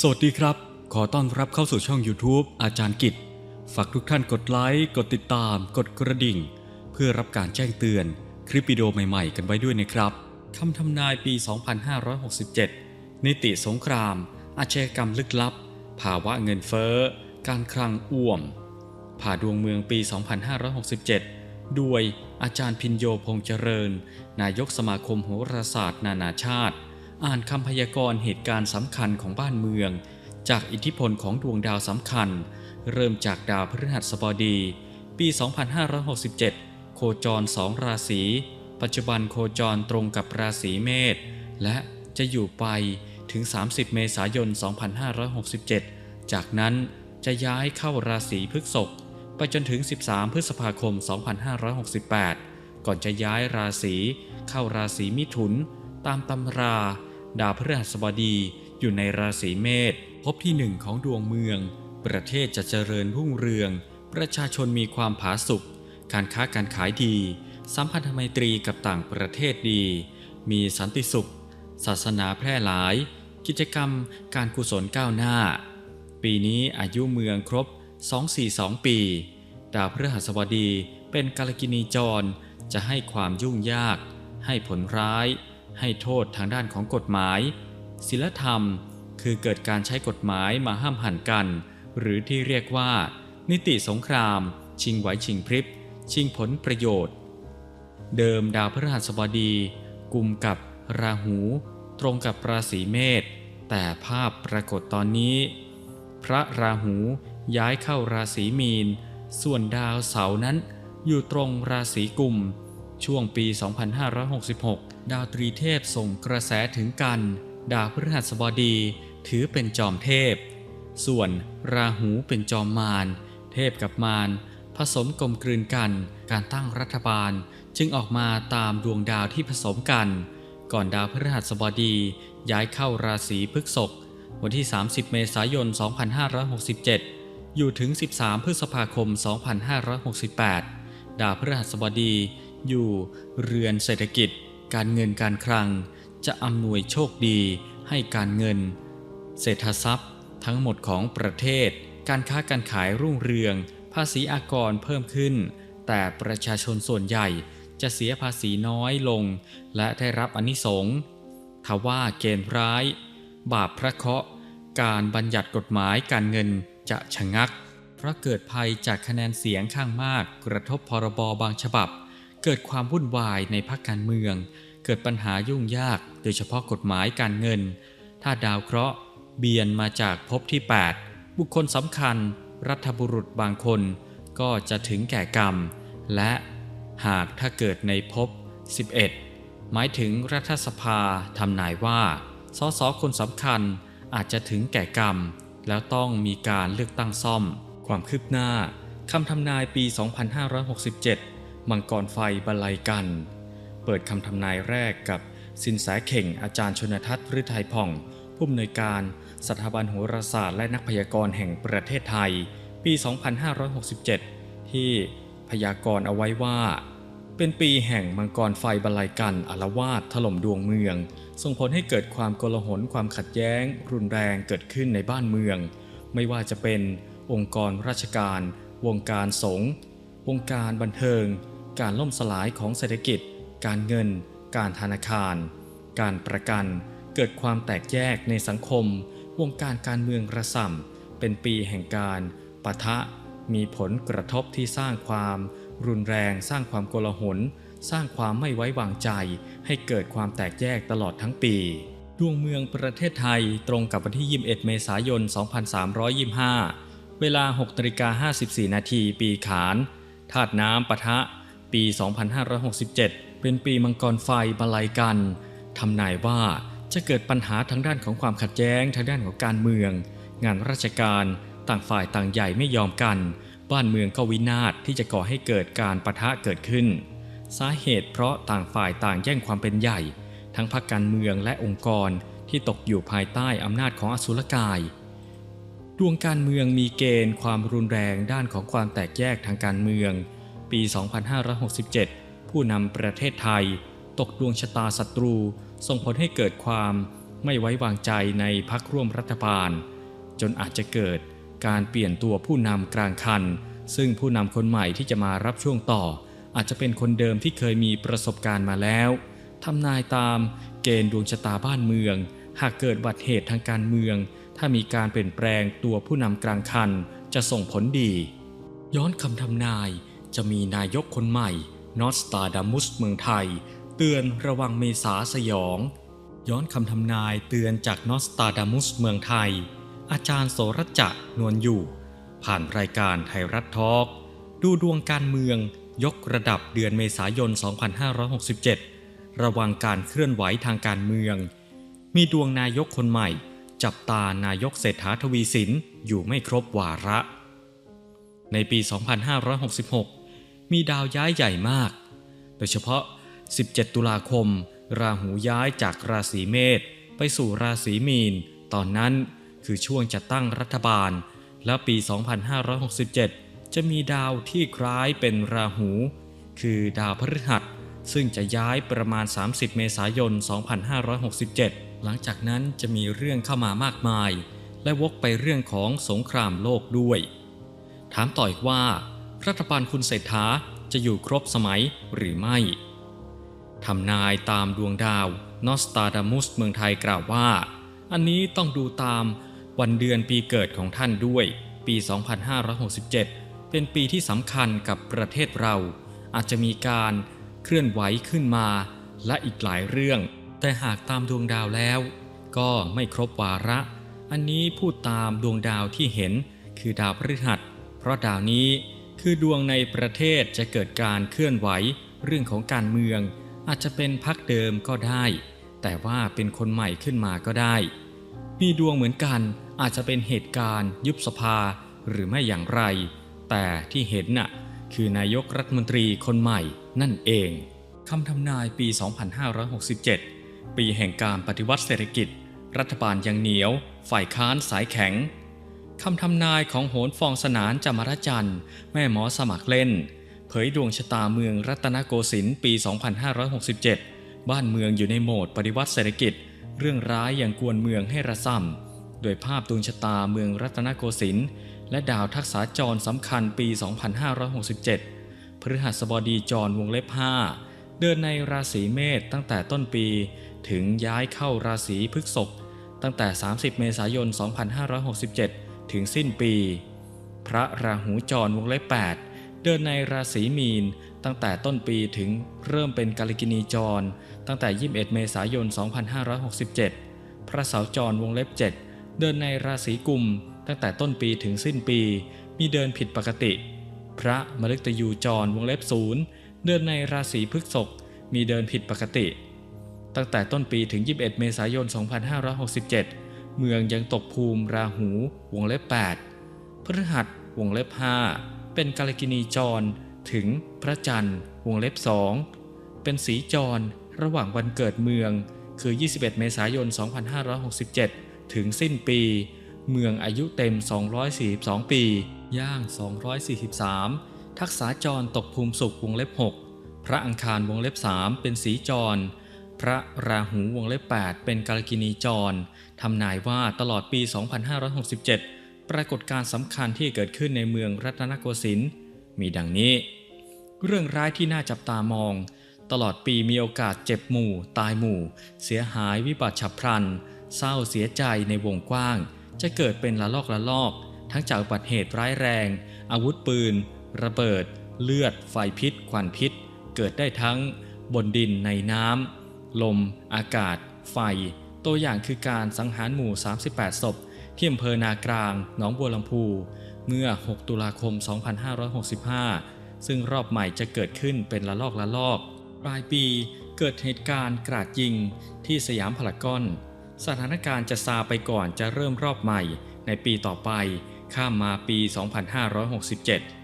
สวัสดีครับ ขอต้อนรับเข้าสู่ช่อง YouTube อาจารย์กิจ ฝากทุกท่านกดไลค์ กดติดตาม กดกระดิ่ง เพื่อรับการแจ้งเตือนคลิปวิดีโอใหม่ๆ กันไว้ด้วยนะครับคำทำนายปี 2567 นิติสงคราม อาชญากรรมลึกลับ ภาวะเงินเฟ้อ การคลังอ่วม ผ่าดวงเมืองปี 2567ด้วยอาจารย์พินโยพงษ์เจริญ นายกสมาคมโหราศาสตร์ นานาชาติ อ่านคำพยากรณ์เหตุการณ์สำคัญของบ้านเมือง จากอิทธิพลของดวงดาวสำคัญ เริ่มจากดาวพฤหัสบดี ปี 2567 โคจรสองราศี ปัจจุบันโคจรตรงกับราศีเมษ และจะอยู่ไปถึง 30 เมษายน 2567 จากนั้นจะย้ายเข้าราศีพฤษภไปจนถึง 13 พฤษภาคม 2568 ก่อนจะย้ายราศีเข้าราศีมิถุน ตามตำรา ดาวพฤหัสบดีอยู่ในราศีเมษพบที่หนึ่งของดวงเมือง ประเทศจะเจริญรุ่งเรือง ประชาชนมีความผาสุกการค้าการขายดี สัมพันธไมตรีกับต่างประเทศดี มีสันติสุข ศาสนาแพร่หลาย กิจกรรมการกุศลก้าวหน้า ปีนี้อายุเมืองครบ 242 ปี ดาวพฤหัสบดีเป็นกาลกินีจรจะให้ความยุ่งยาก ให้ผลร้าย ให้โทษทางด้านของกฎหมายศีลธรรม คือเกิดการใช้กฎหมายมาห้ามหันกัน หรือที่เรียกว่า นิติสงคราม ชิงไหวชิงพริบ ชิงผลประโยชน์ เดิมดาวพฤหัสบดีกลุ่มกับราหู ตรงกับราศีเมษแต่ภาพปรากฏตอนนี้ พระราหูย้ายเข้าราศีมีน ส่วนดาวเสาร์นั้นอยู่ตรงราศีกุม ช่วงปี 2566 ดาวตรีเทพส่งกระแสถึงกัน ดาวพฤหัสบดีถือเป็นจอมเทพ ส่วนราหูเป็นจอมมารเทพกับมารผสมกลมกลืนกัน การตั้งรัฐบาลจึงออกมาตามดวงดาวที่ผสมกัน ก่อนดาวพฤหัสบดีย้ายเข้าราศีพฤษภวันที่ 30 เมษายน 2567 อยู่ถึง 13 พฤษภาคม 2568 ดาวพฤหัสบดีอยู่เรือนเศรษฐกิจ การเงินการคลัง จะอำนวยโชคดีให้การเงิน เศรษฐทรัพย์ ทั้งหมดของประเทศ การค้าการขายรุ่งเรือง ภาษีอากรเพิ่มขึ้น แต่ประชาชนส่วนใหญ่จะเสียภาษีน้อยลง และได้รับอนิสงส์ทว่าเกณฑ์ร้าย บาปพระเคาะ การบัญญัติกฎหมายการเงินจะชะงัก เพราะเกิดภัยจากคะแนนเสียงข้างมาก กระทบพรบบางฉบับ เกิดความวุ่นวายในพรรคการเมือง เกิดปัญหายุ่งยากโดยเฉพาะกฎหมายการเงิน ถ้าดาวเคราะห์ เบียนมาจากภพที่ 8 บุคคลสำคัญ รัฐบุรุษบางคน ก็จะถึงแก่กรรม และหากถ้าเกิดในภพ 11 หมายถึงรัฐสภาทำนายว่าสสคนสำคัญอาจจะถึงแก่กรรม แล้วต้องมีการเลือกตั้งซ่อม ความคืบหน้าคำทำนายปี 2567 มังกรไฟบรรลัยกัน เปิดคำทำนายแรกกับสินแสเข่งอาจารย์ชนทัศน์ฤทัยผ่อง ผู้อำนวยการสถาบันโหราศาสตร์และนักพยากรณ์แห่งประเทศไทย ปี 2567 ที่พยากรณ์เอาไว้ว่า เป็นปีแห่งมังกรไฟบรรลัยกันอารวาสถล่มดวงเมือง ส่งผลให้เกิดความโกลาหลความขัดแย้ง รุนแรงเกิดขึ้นในบ้านเมือง ไม่ว่าจะเป็นองค์กรราชการ วงการสงฆ์วงการบันเทิง การล่มสลายของเศรษฐกิจ การเงิน การธนาคาร การประกัน เกิดความแตกแยกในสังคม วงการการเมืองระส่ำเป็นปีแห่งการปะทะ มีผลกระทบที่สร้างความ รุนแรง สร้างความโกลาหล สร้างความไม่ไว้วางใจ ให้เกิดความแตกแยกตลอดทั้งปี ดวงเมืองประเทศไทยตรงกับวันที่ 21 เมษายน 2325 เวลา6นาฬิกา54 นาทีปีขานธาตุน้ำปะทะ ปี 2567 เป็นปีมังกรไฟบาลัยกันทำนายว่าจะเกิดปัญหาทางด้านของความขัดแย้งทางด้านของการเมือง งานราชการต่างฝ่ายต่างใหญ่ไม่ยอมกัน บ้านเมืองก็วินาศที่จะก่อให้เกิดการปะทะเกิดขึ้น สาเหตุเพราะต่างฝ่ายต่างแย่งความเป็นใหญ่ ทั้งพรรคการเมืองและองค์กรที่ตกอยู่ภายใต้อำนาจของอสุรกาย ดวงการเมืองมีเกณฑ์ความรุนแรงด้านของความแตกแยกทางการเมือง ปี 2567 ผู้นำประเทศไทย ตกดวงชะตาศัตรู ส่งผลให้เกิดความไม่ไว้วางใจในพักร่วมรัฐบาล จนอาจจะเกิดการเปลี่ยนตัวผู้นำกลางคัน ซึ่งผู้นำคนใหม่ที่จะมารับช่วงต่อ อาจจะเป็นคนเดิมที่เคยมีประสบการณ์มาแล้วทำนายตามเกณฑ์ดวงชะตาบ้านเมือง หากเกิดบัติเหตุทางการเมือง ถ้ามีการเปลี่ยนแปลงตัวผู้นำกลางคัน จะส่งผลดี ย้อนคำทำนายจะมีนายกคนใหม่ นอสตาดามุสเมืองไทย เตือนระวังเมษาสยอง ย้อนคำทำนายเตือนจากนอสตาดามุสเมืองไทย อาจารย์โสรจะนวลอยู่ ผ่านรายการไทยรัฐทอล์กดูดวงการเมืองยกระดับเดือนเมษายน 2567 ระวังการเคลื่อนไหวทางการเมือง มีดวงนายกคนใหม่ จับตานายกเศรษฐาทวีสินอยู่ไม่ครบวาระ ในปี 2566 มีดาวย้ายใหญ่มาก โดยเฉพาะ 17 ตุลาคม ราหูย้ายจากราศีเมษไปสู่ราศีมีน ตอนนั้นคือช่วงจะตั้งรัฐบาล และปี 2567 จะมีดาวที่คล้ายเป็นราหู คือดาวพฤหัส ซึ่งจะย้ายประมาณ 30 เมษายน 2567 หลังจากนั้นจะมีเรื่องเข้ามามากมาย และวกไปเรื่องของสงครามโลกด้วย ถามต่ออีกว่า รัฐบาลคุณเศรษฐาจะอยู่ครบสมัยหรือไม่ทำนายตามดวงดาวนอสตาดามุสเมืองไทยกล่าวว่า อันนี้ต้องดูตามวันเดือนปีเกิดของท่านด้วย ปี 2567 เป็นปีที่สำคัญกับประเทศเรา อาจจะมีการเคลื่อนไหวขึ้นมาและอีกหลายเรื่อง แต่หากตามดวงดาวแล้ว ก็ไม่ครบวาระ อันนี้พูดตามดวงดาวที่เห็นคือดาวพฤหัส เพราะดาวนี้ คือดวงในประเทศจะเกิดการเคลื่อนไหวเรื่องของการเมือง อาจจะเป็นพักเดิมก็ได้ แต่ว่าเป็นคนใหม่ขึ้นมาก็ได้ มีดวงเหมือนกันอาจจะเป็นเหตุการณ์ ยุบสภาหรือไม่อย่างไร แต่ที่เห็นน่ะคือนายกรัฐมนตรีคนใหม่นั่นเองคำทำนายปี 2567 ปีแห่งการปฏิวัติเศรษฐกิจ รัฐบาลยังเหนียว ฝ่ายค้านสายแข็ง คำทำนายของโหนฟองสนานจามรจันทร์ แม่หมอสมัครเล่น เผยดวงชะตาเมืองรัตนโกสินทร์ปี 2567 บ้านเมืองอยู่ในโหมดปฏิวัติเศรษฐกิจ เรื่องร้ายอย่างกวนเมืองให้ระส่ำโดยภาพดวงชะตาเมืองรัตนโกสินทร์และดาวทักษาจรสำคัญปี 2567 พฤหัสบดีจรวงเล็บ 5 เดินในราศีเมษตั้งแต่ต้นปี ถึงย้ายเข้าราศีพฤษภตั้งแต่ 30 เมษายน 2567 ถึงสิ้นปี พระราหูจรวงเล็บ8เดินในราศีมีนตั้งแต่ต้นปีถึงเริ่มเป็นกาลิกินีจร ตั้งแต่ 21 เมษายน 2567 พระเสาจรวงเล็บ 7 เดินในราศีกุม ตั้งแต่ต้นปีถึงสิ้นปี มีเดินผิดปกติ พระมฤตยูจรวงเล็บศูนย์เดินในราศีพฤษภมีเดินผิดปกติ ตั้งแต่ต้นปีถึง 21 เมษายน 2567 เมืองยังตกภูมิราหูวงเล็บ8พฤหัสวงเล็บ5เป็นกาลกินีจรถึงพระจันทร์วงเล็บ2เป็นสีจรระหว่างวันเกิดเมืองคือ 21 เมษายน 2567 ถึงสิ้นปี เมืองอายุเต็ม 242 ปี ย่าง 243 ทักษาจรตกภูมิสุขวงเล็บ 6 พระอังคารวงเล็บ 3 เป็นสีจร ระราหูวงเล็บ8เป็นกาลกินีจรทำนายว่าตลอดปี 2567 ปรากฏการสำคัญที่เกิดขึ้นในเมืองรัตนโกสินทร์มีดังนี้ เรื่องร้ายที่น่าจับตามอง ตลอดปีมีโอกาสเจ็บหมู่ ตายหมู่ เสียหายวิบัติฉับพลัน เศร้าเสียใจในวงกว้าง จะเกิดเป็นละลอกละลอก ทั้งจากอุบัติเหตุร้ายแรง อาวุธปืน ระเบิด เลือด ไฟพิษ ควันพิษ เกิดได้ทั้งบนดินในน้ำ ลม อากาศ ไฟ ตัวอย่างคือการสังหารหมู่ 38 ศพ ที่อำเภอนากลาง หนองบัวลำพู เมื่อ 6 ตุลาคม 2565 ซึ่งรอบใหม่จะเกิดขึ้นเป็นละลอกละลอกปลายปีเกิดเหตุการณ์กราดยิงที่สยามพารากอน สถานการณ์จะซาไปก่อนจะเริ่มรอบใหม่ ในปีต่อไปข้ามมาปี 2567